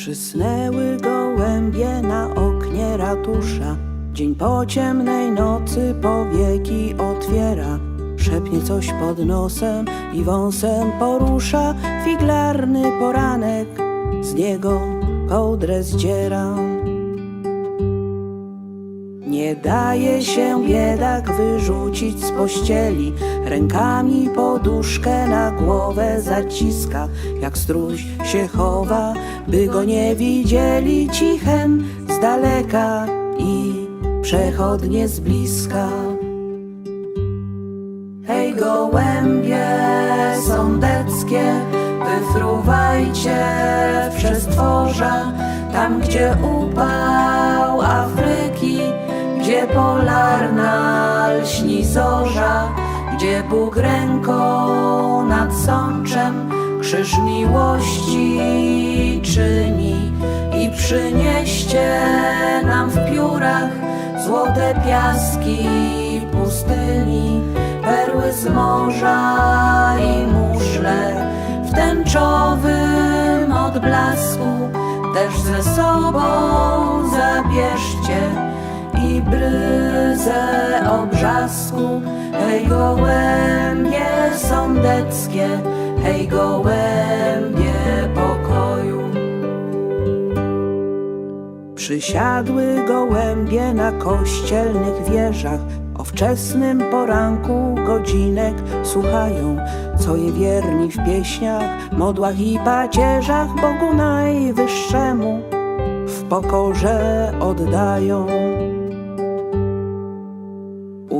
Przysnęły gołębie na oknie ratusza. Dzień po ciemnej nocy powieki otwiera. Szepnie coś pod nosem i wąsem porusza. Figlarny poranek, z niego kołdrę zdziera. Daje się biedak wyrzucić z pościeli, rękami poduszkę na głowę zaciska, jak struś się chowa, by go nie widzieli cichem z daleka i przechodnie z bliska. Hej gołębie sądeckie, wyfruwajcie w przestworza, tam gdzie gdzie polarna lśni zorza, gdzie Bóg ręką nad sączem krzyż miłości czyni i przynieście nam w piórach złote piaski pustyni, perły z morza i muszle w tęczowym odblasku. Też ze sobą zabierzcie i bryzę obrzasku. Hej gołębie sądeckie, hej gołębie pokoju. Przysiadły gołębie na kościelnych wieżach, o wczesnym poranku godzinek słuchają, co je wierni w pieśniach, modłach i pacierzach Bogu Najwyższemu w pokorze oddają.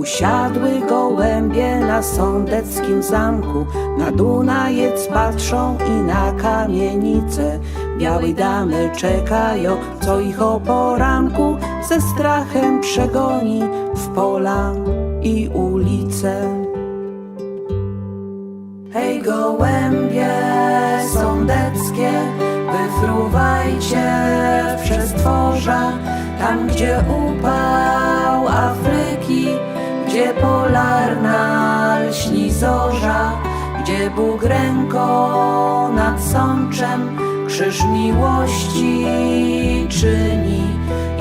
Usiadły gołębie na sądeckim zamku, na Dunajec patrzą i na kamienicę. Białej damy czekają, co ich o poranku ze strachem przegoni w pola i ulice. Hej gołębie sądeckie, wyfruwajcie w przestworza, tam gdzie upał gdzie Bóg ręką nad sączem krzyż miłości czyni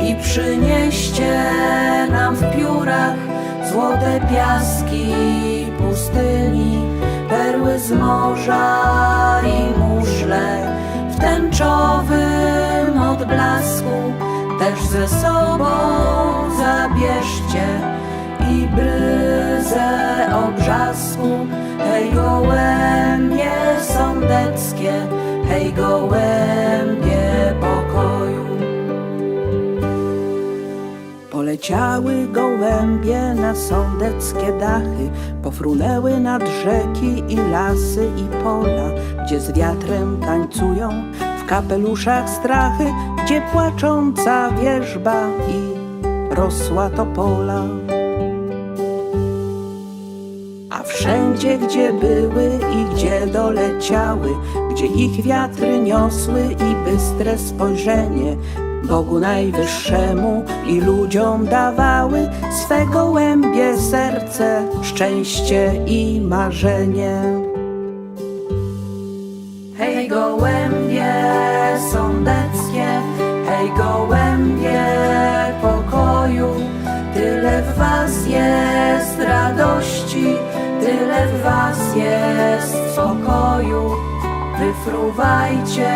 i przynieście nam w piórach złote piaski pustyni, perły z morza i muszle w tęczowym odblasku też ze sobą zabierzcie i bryzę obrzasku. Hej gołębie sądeckie, hej gołębie pokoju. Poleciały gołębie na sądeckie dachy, pofrunęły nad rzeki i lasy i pola, gdzie z wiatrem tańcują w kapeluszach strachy, gdzie płacząca wierzba i rosła topola. Wszędzie, gdzie były i gdzie doleciały, gdzie ich wiatry niosły i bystre spojrzenie, Bogu Najwyższemu i ludziom dawały swe gołębie serce, szczęście i marzenie. Hej gołębie sądeckie, hej gołębie pokoju, tyle w was jest radości, tyle w was jest spokoju. Wyfruwajcie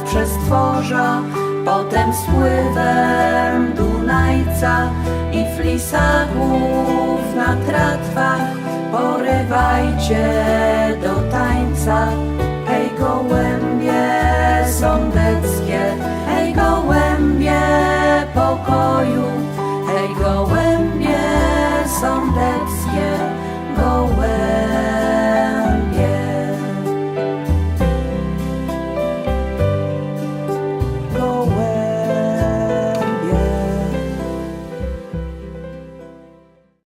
w przestworza, potem spływem Dunajca i flisaków na tratwach porywajcie.